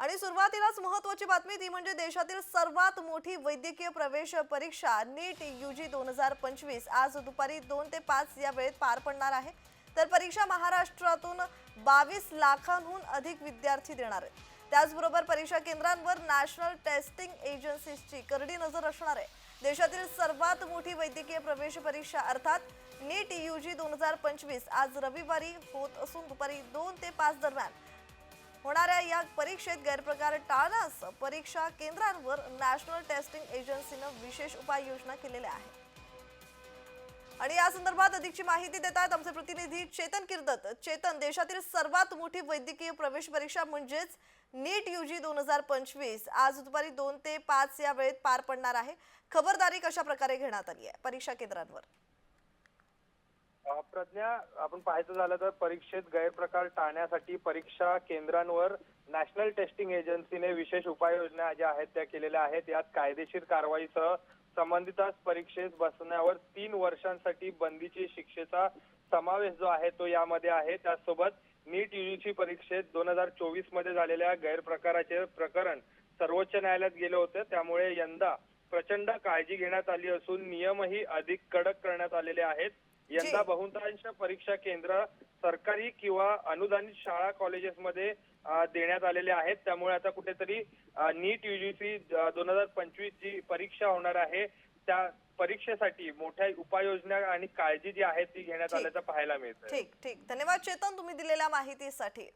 आणि सुरुवातीलाच महत्वाची बातमी ती म्हणजे देशातील सर्वात मोठी वैद्यकीय प्रवेश परीक्षा नीट युजी दोन हजार पंचवीस. आज दुपारी दोन ते पाच या वेळेत पार पडणार आहे. तर परीक्षा महाराष्ट्रातून बावीस लाखांहून अधिक विद्यार्थी देणार आहेत त्याचबरोबर परीक्षा केंद्रांवर नॅशनल टेस्टिंग एजन्सीजची करडी नजर असणार आहे. देशातील सर्वात मोठी वैद्यकीय प्रवेश परीक्षा अर्थात नीट युजी दोन हजार पंचवीस आज रविवारी होत असून दुपारी दोन ते पाच दरम्यान या परीक्षेत गैरप्रकार टाळण्यास परीक्षा केंद्रांवर नॅशनल टेस्टिंग एजन्सीनं विशेष उपाययोजना केलेल्या आहेत. आणि या संदर्भात अधिकची माहिती देत आहेत आमचे प्रतिनिधी चेतन किर्दत. चेतन देशातील सर्वात मोठी वैद्यकीय प्रवेश परीक्षा म्हणजेच नीट यूजी दोन हजार पंचवीस. आज दुपारी दोन ते पाच या वेळेत पार पडणार आहे. खबरदारी कशा प्रकारे घेण्यात आली आहे? परीक्षा केंद्रांवर. प्रज्ञा आपण पाहायचं झालं तर परीक्षेत गैरप्रकार टाळण्यासाठी परीक्षा केंद्रांवर नॅशनल टेस्टिंग एजन्सीने विशेष उपाययोजना ज्या आहेत त्या केलेल्या आहेत. यात कायदेशीर कारवाईसह संबंधितास परीक्षेत बसण्यावर तीन वर्षांसाठी बंदीची शिक्षेचा समावेश जो आहे तो यामध्ये आहे. त्याचसोबत नीट युजीसी परीक्षेत दोन हजार चोवीसमध्ये झालेल्या गैरप्रकाराचे प्रकरण सर्वोच्च न्यायालयात गेले होते. त्यामुळे यंदा प्रचंड काळजी घेण्यात आली असून नियमही अधिक कडक करण्यात आलेले आहेत. यंदा. बहुतांश परीक्षा केंद्र सरकारी किंवा अनुदानित शाळा कॉलेजेसमध्ये देण्यात आलेले आहेत त्यामुळे आता कुठेतरी नीट युजीसी दोन हजार पंचवीस जी परीक्षा होणार आहे त्या परीक्षेसाठी मोठ्या उपाययोजना आणि काळजी जी आहे ती घेण्यात. आल्याचं पाहायला मिळतं ठीक ठीक धन्यवाद चेतन तुम्ही दिलेल्या माहितीसाठी